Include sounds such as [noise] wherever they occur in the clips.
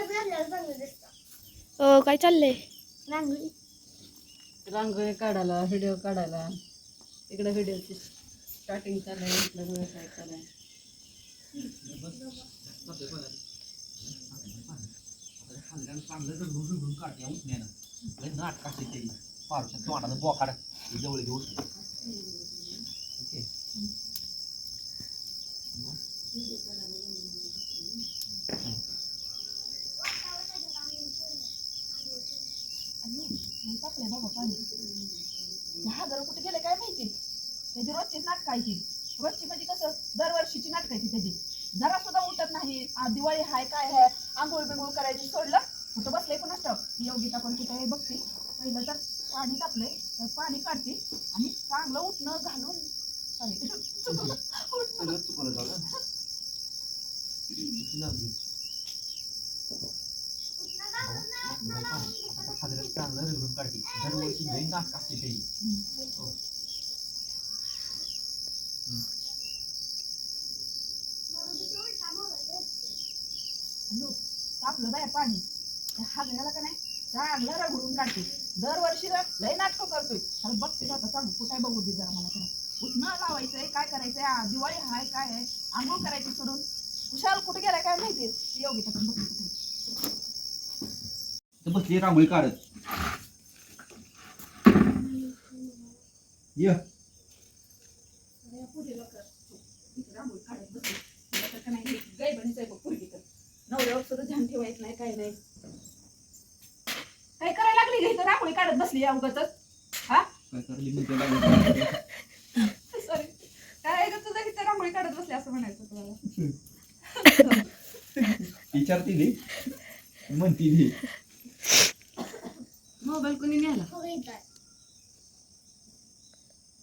Dress घातल्यावर चांगलं दिसतं अ, काय चाललंय? रांगोळी. रांगोळी काढायला व्हिडिओ काढायला. इकडे व्हिडिओची स्टार्टिंग चालू आहे इकडे व्यवसाय चालू आहे चांगलं रंगून रंगून काढते उठण्यानं लय नाट काढते ते पारुच्या तोंडानं बोकाड जवळ घेऊन ओके बाबा पाणी हजार कुठे गेले काय माहिती? त्याची रोजचीच नाटकायची रोजची म्हणजे कसं दरवर्षीची नाटकायची त्याची. जरा सुद्धा उठत नाही. आ, दिवाळी हाय काय हाय आंघोळ बिंघोळ करायची सोडलं कुठं बसलंय पण असतं? योगिता पण कुठे आहे बघते. पहिलं तर पाणी टाकलंय तर पाणी काढते आणि चांगलं उठणं घालून सॉरी उठणं सगळं चुकलं झालं किती लागली हादऱ्यात चांगलं रंगून काढते दरवर्षी लई नाट काढते ते हो. अयो, तापलं बाया पाणी त्या हागण्याला का नाही चांगलं रगडून काढते दरवर्षी लय नाटकं करतोय बघते सांग कुठे बघू दे जरा मला त्याला उठणं लावायचंय काय करायचंय दिवाळी हाय काय आहे आंघोळ करायची सोडून कुशाल कुठे गेलाय काय माहिती योगिता पण बघते कुठे तर बसली रांगोळी काढत. ये. नवऱ्यावर सुद्धा ध्यान ठेवायचं नाही काय नाही काय करायला लागली रांगोळी काढत बसली उगाच हा? काय करली म्हणते सॉरी काय तुझं इथे रांगोळी काढत बसली असं म्हणायचं विचारती म्हणती मोबाईल कोणी.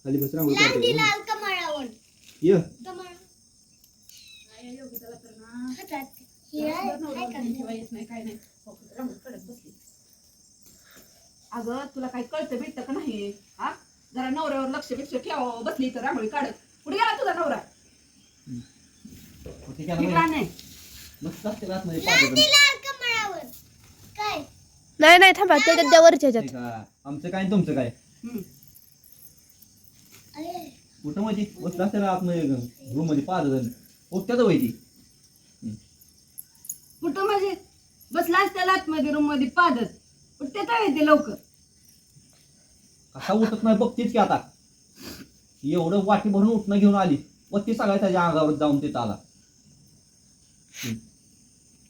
खाली बस रांगोळी काढते ये. नाही नाही. अगं तुला काही कळतं भेटतं का नाही? हा? जरा नवऱ्यावर लक्ष बिक्ष ठेवावं बसली तर रांगोळी काढत. कुठे गेला तुझा नवरा? कुठे गेला? नाही मस्त असते आतमध्ये लाल पाच ती लाल कमळावर काय नाही नाही थांबा त्याच्यात त्या वरच्या ह्याच्यात का आमचं काय आणि तुमचं काय? कुठं बसलं असते ना आतमध्ये रूममध्ये पाच जण. उठत्याच वय ती. कुठं म्हणजे बसला असत्या आतमध्ये रूममध्ये पादत उठते तर येते लवकर. कसा उठत नाही बघतीच की आता. एवढं वाटी भरून उठणं घेऊन आली. व ती सगळ्या त्याच्या अंगावर जाऊन तिथं आला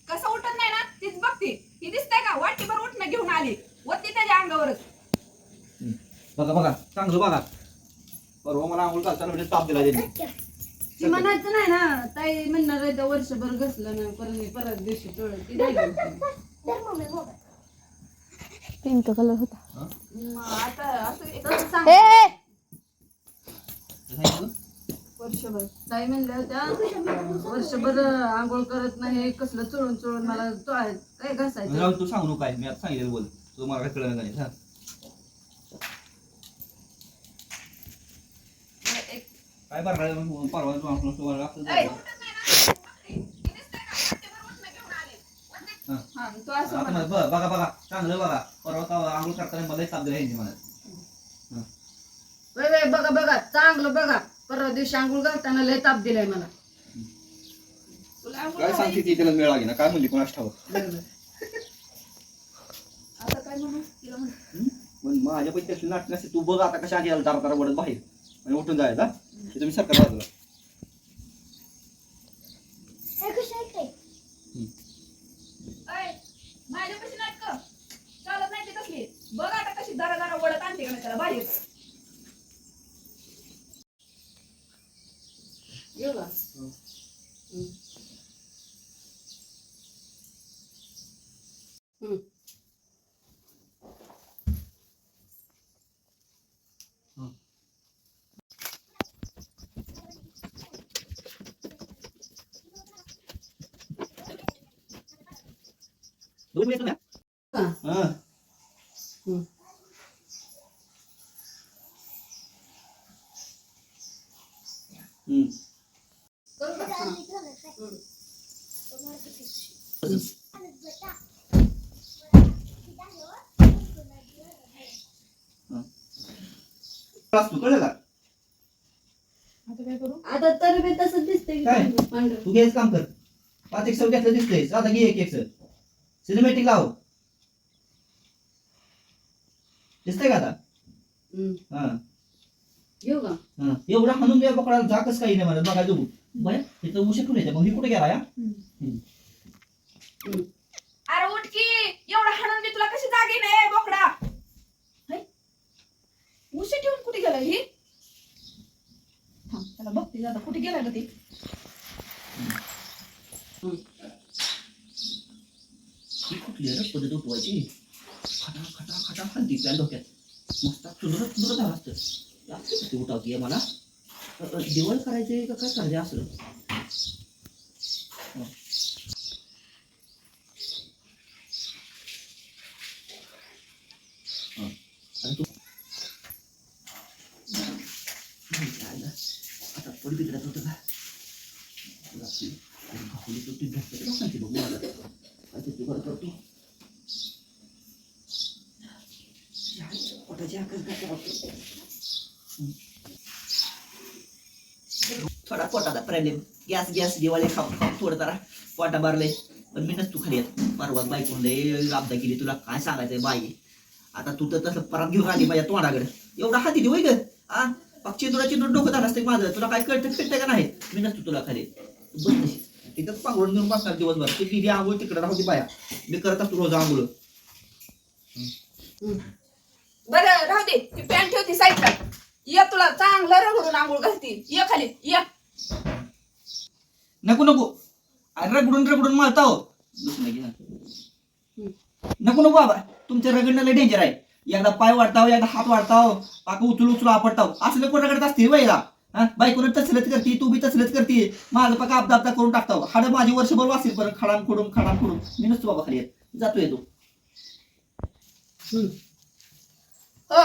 कसं उठत नाही ना तीच ही दिसतंय का? वाटीभर उठणं घेऊन आली. वरती त्याच्या अंगावरच. बघा बघा. चांगलं बघा. परवा मला आंघोळ घालताना म्हणजे ताप दिला त्यांनी. ती म्हणायचं नाही ना ताई म्हणणार आहे तर वर्षभर घसलं नाही परत परत दिवशी टोळत ती नाही घालत. पिंक कलर होता. मग आता असं तसं सांग. ए, ए सांगितलं? वर्षभर ताई म्हणल्या होत्या वर्षभर आंघोळ करत नाही कसलं चोळून चोळून मला चोळायचं काय घासायचं? राहुल, तू सांगू काय मी आता सांगितलं बोल. तू मला काय कळलं नाही हा. एक काय बरं परवा तू असं. ही. हा. हा, तो म्हणा. बघ- बघा चांगलं बघा. परवा का आंघोळ करताना मला ताप दिला मला. वय वय बघा बघा. चांगलं बघा. परवा दिवशी आंघोळ घालताना लय ताप दिलाय मला. तुला आंघोळ काय सांगते ती? त्याला वेळ लागेल काय म्हणली? ठाव आता काय म्हणू? तिला म्हणू. पण माझ्या पैकी असली नाटक नसते. तू बघ आता कशा गेला तारा तारा वडत बाहेर. आणि उठून जायचा हे तुम्ही सरकार बाजूला. हे ऐ, माझ्यापाशी नाटकं. चालत नाही ती कसली? बघ आता कशी दरा दरा वडत आणते का नाही त्याला बाहेर. येऊ का हम्म. दोन मिनिट ना का? हा हम्म. हम्म. करू का? हा. चालली का नाही? हम्म. तो मारतो ती. क्लास तू कळलं का? आता काय करू? आता तर बी तसंच दिसतंय काय? पांढरं. तू घ्यायचं काम कर. पाच एक सौ घेतलं दिसतंय आता घे एक एक सिनेमॅटिक लाव. दिसतंय का आता? हम्म. हा. घेऊ का? हा. एवढा हाणून द्या पकडा जा कसं काही नाही म्हणत. बघा जाऊ बाय तिथं उशीर कुठे मग ही कुठे गेला या? अरे उठ की. एवढा हाणून मी तुला कशी जागी नाही बोकडा? उशी ठेवून कुठे गेला ही? त्याला बघते आता कुठे गेलाय का ते. कुठली रे? पद्धत उठवायची? खटा खटा खटा खालती त्या डोक्यात. मस्त चुनरत चुनरत झालं असतं. असं कसं उठावती आहे मला? अ, अ, दिवाळ करायचे का काय करायचे असलं हं. हं. आणि तू जायला. आता पड बिघडत होतं का रात्री घाबरली तर ती भेटते का सांगते बघू मला काय ते जुगाड करतो पोटाची आकल काय करतो थोडा पोटाचा प्रॉब्लेम गॅस गॅस दिवाळी खाऊ खाऊ थोडं जरा. पोटा भरलंय पण मी नसतो खाली परवा परवाच बायकोन लय आपदा केली तुला काय सांगायचंय बाई? आता तू तर तसं परत घेऊन आली माझ्या तोंडाकडे. एवढा हाती देऊ ग. आ? पक्षी तुला चिंतून डोकं झालं असते माझं. तुला काय कळतं फिरतं का नाही? मी नसतो तुला खाली बस तिथंच पांघरून घेऊन बसणार दिवसभर. ती दिदी आंघोळ तिकडे राहू दे बाया. मी करत असतो रोज आंघोळ. बरं राहू दे. ती पॅन्ट ठेवती साईडला ये तुला चांगलं रगडून आंघोळ घालती. ये खाली. ये. नको नको. अरे रगडून रगडून मारता हो. दुसरं घे ना. नको नको बाबा. तुमच्या रगडणं लय डेंजर आहे. एकदा पाय वाढताव एकदा हात वाढताव पाक उचलू उचलू आपडताव असलं कोण रगडत असते बाईला हा? बायकोनं तसलच करते तू बी तसलच करते. माझं पाका आपदा करून टाकताव. हाड माझी वर्षभर वाचतील बरं. खडाम खोडून खडाम खोडून. मी नसतो बाबा खाली येत. जातो येतो हो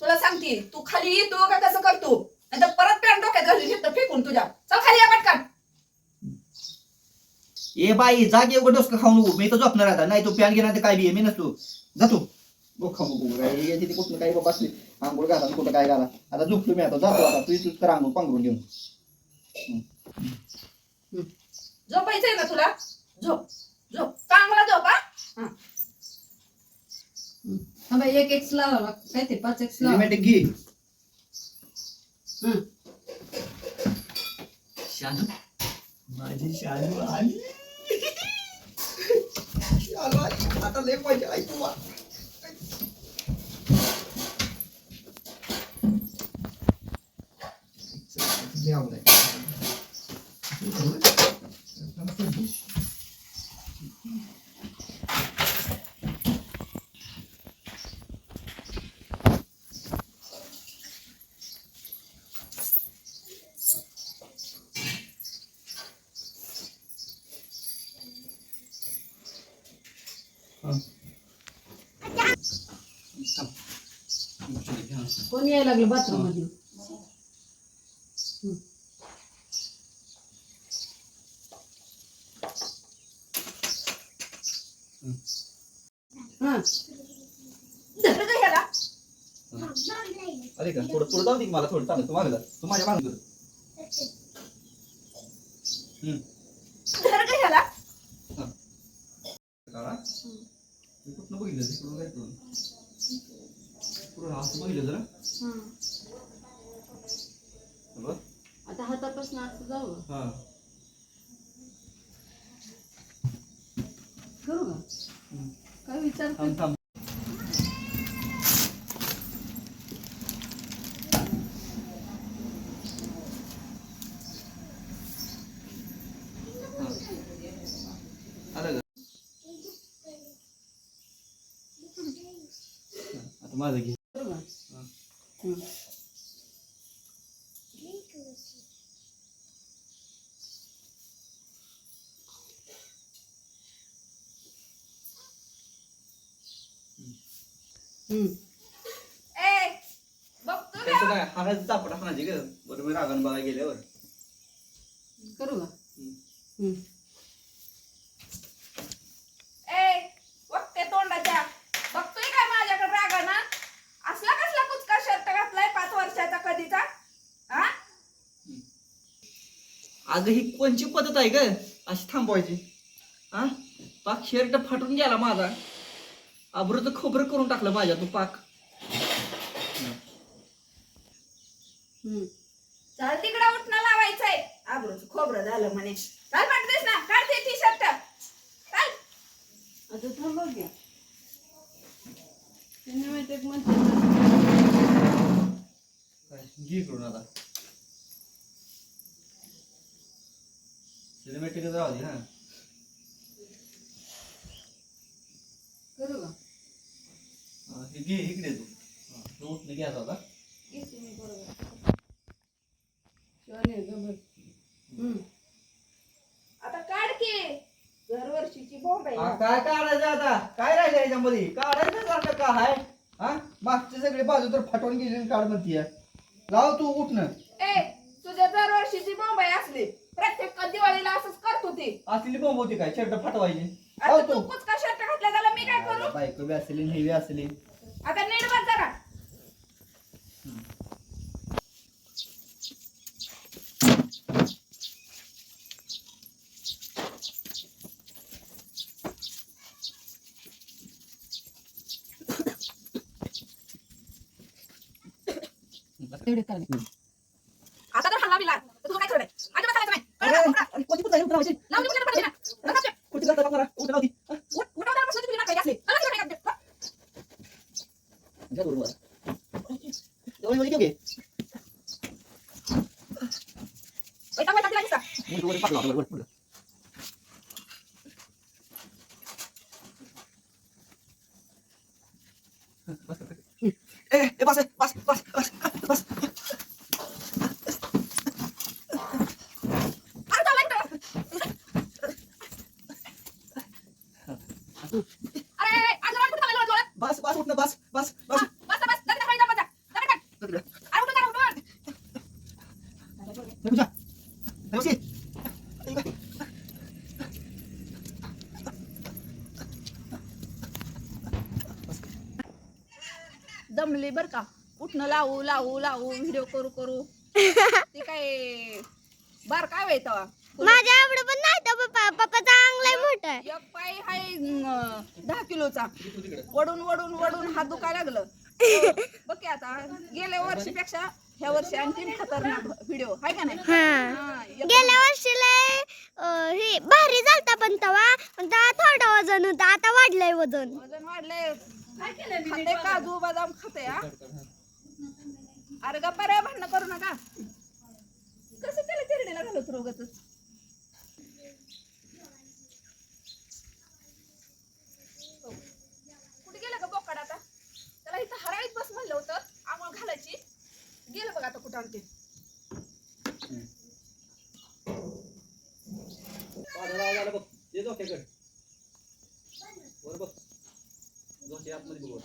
तुला सांगते. तू खाली येतो का कसं करतो. नाही परत पॅन्ट डोक्यात घालून घेतो फेकून तुझ्या. चल खाली या पटकन. ए बाई जाग एवढं डोसकं खाऊ नको मी तर झोपणार आता. नाही तो पॅन घेणार ते काय बी मी नसतो. जातो बघ खाऊ तिथे कुठलं काही बाबा असले आंघोळ घाला कुठं काय घाला. आता झोपलो मी आता. जातो आता. तू तूच कर आंघोळ पांघरून घेऊन. झोपायचंय का तुला? झोप. झोप. चांगला झोप हा? हा. बाई एक एक लावा लागतं काय ते? पाच एक लावा. सिनेमॅटिक घे. हं. शालू माझी शालू आली. [laughs] शालू आली. आता लय मजा आई कोण यायला लागलं बाथरूममध्ये हा. अरे का? थोडं थोडं जाऊ दे मला थोडं चालत तू मागे जा. तू माझ्या मागे कर. हम्म. धर गं ह्याला मी कुठनं बघितलं तिकडून काय करून पुढं असं बघितलं जरा? बघ आता हातापासून असं जाऊ हा. करू का. काय विचार थांब थांब हा. आलं का? आता माझं घे करू का हा. हं. हं. ए बघतो त्याचं काय? हाणायचं चापट हाणायची ग. बरोबर रागान बघायला गेल्यावर. करू का? हं. अगं ही कोणची पद्धत आहे ग? अशी थांबवायची. हा पाक शर्ट फाटून गेला माझा. अब्रूचं खोबरं करून टाकलं माझ्या तू पाक. चाल तिकडं उठणं लावायचंय. आबरूच खोबरं झालं म्हणे. काय म्हणतेस ना काढते टी शर्ट. काय आता थांबा घ्या. त्यांनी माहिती म्हणते? घे करून आता. सिनेमॅटिक राहू दे हा. करू का? हा, हे घे इकडे तू. हा, तू उठणं घ्यायचा होता घेते मी बरोबर शिवानी गबर हम्म. आता काढ की. दरवर्षीची बॉम्ब आहे हा. काय काढायचं आता? काय राहिलं याच्यामध्ये? काढायचं सारखं का हाय? हा? मागची सगळी बाजू तर फाटून गेली आणि काढ म्हणतीय. लाव तू उठणं ए तुझ्या दरवर्षीची बॉम्ब आहे असली. प्रत्येक दिवाळीला असंच करतो ती असलेली बोंब होती काय? शर्ट फाटवायची. आता तू. कुचका शर्ट घातला? त्याला मी काय करू? बायको बी असली हेवी असली. आता नीट बस जरा. तेवढे काढले आता जर हल्ला बिला तर तुझं काय खरं नाही अजिबात चालायचं नाही कळलं का? लावून दे पुढे ना. नका ते. उठ- उठावदार बसलं तुम्ही नाकाई असले. चला तिकडे काय करते? वैताग वैताग दिला नुसता. बस बस बस बस बस अरे चालला इकडं. अरे, अरे, आज जरा कुठं चालला डोळ्यात? बस बस उठणं बस बस हा, बस बस, बस. जा तिकडे खाली जा, बस जा. जा तिकडे. अरे, उठून जा, उठून. दमली बर का. उठणं लावू लावू लावू व्हिडिओ करू करू. ते काय बार काय व्हाय तेव्हा माझ्या आवड पण नाही तर पप्पा पप्पाचा अंगलाय मोठा आहे. एक पाय हाय अं, दहा किलोचा. वडून वडून वडून हात दुखायला लागलं. बघ की आता गेल्या वर्षीपेक्षा ह्या वर्षी आणखीन खतरनाक व्हिडिओ हाय का नाही? हा. एक- गेल्या वर्षीला अं, हे भारी झालता पण तवा. पण तेव्हा थोडं वजन होतं. आता वाढलंय वजन. वजन वाढलंय. खाते काजू बदाम खाते हा? अरे गप्पा रे भांडणं करू नका. कसं त्याला चिरडीला घालत रोगच कुठे गेलं का बोकाड आता? त्याला इथं हराळीत बस म्हणलं होतं आंघोळ घालायची. गेलं बघ आता कुठं आणते. वर बघ. जोशी आतमध्ये बघ वर.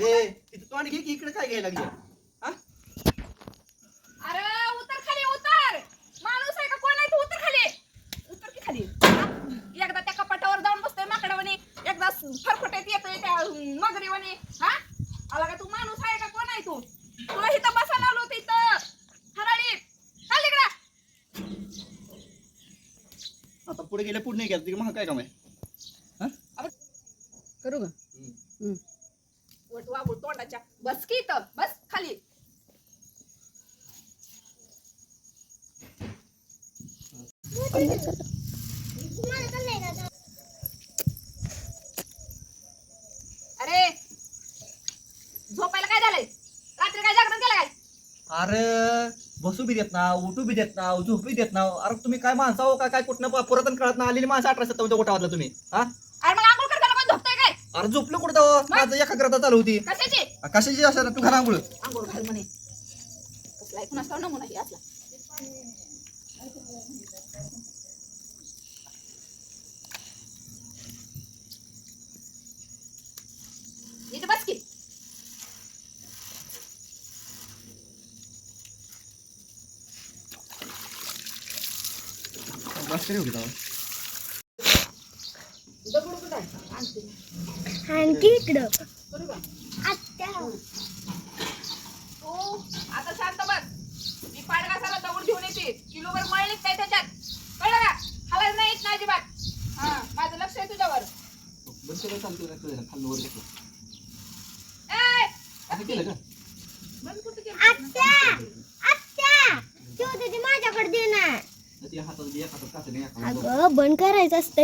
ए तिथं तोंड घे की इकडे काय घ्यायला लागली हा अरे उतर खाली उतर माणूस आहे का कोण आहे तू उतर खाली उतर की खाली हा? एकदा त्या कपाटावर जाऊन बसतोय माकडावानी एकदा फरफटेत येतोय त्या मगरीवानी हा आला का तू माणूस आहे का कोण आहे तू तुला इथं बसायला लावलो होतं इथं हराळी चाल इकडं आता पुढे गेल्या पुढे नाही गेलं तिकडे मग काय काम आहे करू का? तोंडाच्या बस की इथं बस खाली. अरे झोपायला काय झालंय? रात्री काय जागरण केलं काय? अरे बसू बी देत ना उठू बी देत ना झोपू बी देत ना अरे तुम्ही काय माणसा हो का? काय कुठनं प- पुरातन काळात ना आलेली माणसं अठरा सत्तावन्न गोठावातला तुम्ही? हा? अरे मग आंघोळ करताना कोण झोपतंय काय? अरे झोपलं कुठं तेव्हा? माझं एकाग्रता चालू होती. कशाची? कशाची असं तू घरा आंघोळ. आंघोळ घाल म्हणे. कसला ऐकून नमुना ही असला इथं बस की बस तरी आणखी इकडं करू का आत्या तू आता शांत बस मी पाडगासाला दगड घेऊन येते किलोभर मळलीच काय त्याच्यात कळलं का हलायच नाही येत नाही अजिबात हा माझं लक्ष आहे तुझ्यावर बंद केलं चालतं का कळलं खाल्लं वर घेतलं ए, असं केलं का बंद कुठं केलं? आत्या आत्या तेवढं ते माझ्याकडे दे ना तर ते हातात बी एक हातात काचं नाही एका हातात अगं बंद करायचं असतं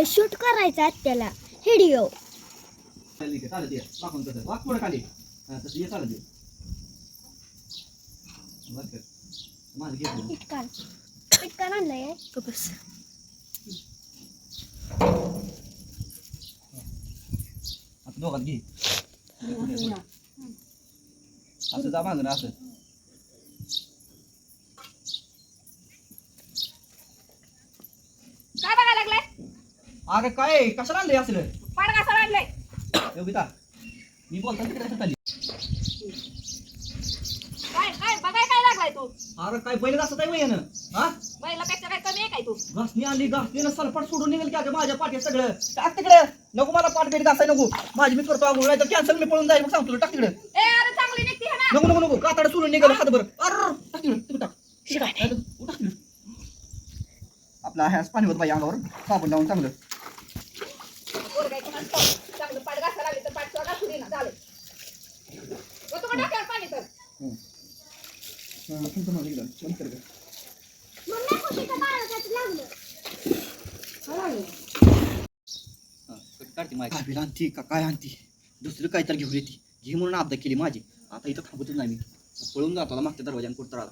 शूट करायचं आत्याला व्हिडिओ खाली घे, चालत ये वाकून तसं वाक पुढं खाली हा तसं ये चालत ये बरं कर. माझं घेतलं पिटकान पिटकान आणलंय बस. आता दोघात घे. असं जा मागं असं काय बघायला लागलाय अरे काय कशाला आणलंय असलं? पाडगासाला आणलंय? योगिता मी बोलता तिकडे कसं चालली काय काय बघाय काय लागलाय तू? अरे काय पहिले असं काय वयानं? हा? महिलापेक्षा काय कमी आहे काय तू? घासणी आणली घासणीनं सलपट सोडून निघेल की अगं माझ्या पाठी सगळं. टाक तिकडे. नको मला पाठ भेट घासाय नको. माझी मी करतो अगोदर तर कॅन्सल मी पळून जाईल. मग सांगतो टाक तिकडे. ए अरे चांगली निघती है ना. नको नको नको. कातड सोडून निघाल हात बरं अरे टाक तिकडे तिकडे टाक. आपला ह्यास पाणी होत बाई अंगावर साबण लावून चांगलं. चांगलं पाठ घासायला लागली तर पाठ सुद्धा घासू झालं पाणी तर काढते माझी आणती का काय आणती दुसरं काय तर घेऊन येते घे म्हणून आपदा केली माझी आता इथं थांबतच नाही मी पळून जातो मागच्या दरवाजाने कुठं आला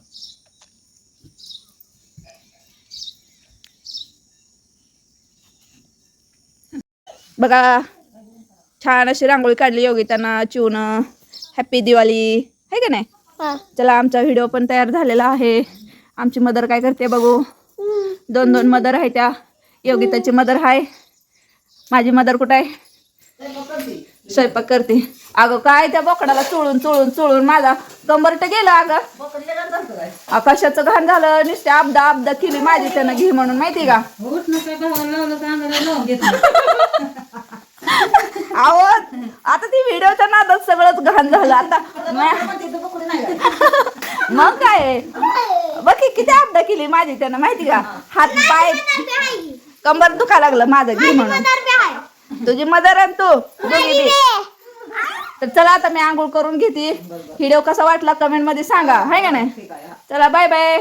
बघा छान अशी रांगोळी काढली योगितानं चिवून हॅपी दिवाळी आहे का नाही? हा. चला आमचा व्हिडिओ पण तयार झालेला आहे. आमची मदर काय करते बघू. दोन दोन मदर आहे त्या. योगिताची मदर आहे माझी मदर कुठं आहे? स्वयंपाक करते. अगं काय त्या बोकडाला चोळून चोळून चोळून माझा कंबरट गेलं अगं. आकाशाचं घाण झालं? नुसते अबदा अबदा केली माझी त्यानं घे म्हणून माहिती का? अहो [laughs] आता ती व्हिडिओच्या नादात सगळंच घाण झालं. आता [laughs] मग काय? बघ की किती अबदा केली माझी त्यानं माहिती का? हात पाय कंबर दुखा लागलं माझं घे म्हणून. तुझी मदर आणि तू. दोघी बी. तर चला आता मी आंघोळ करून घेते. व्हिडिओ कसा वाटला कमेंटमध्ये सांगा. हाय का नाही? चला बाय बाय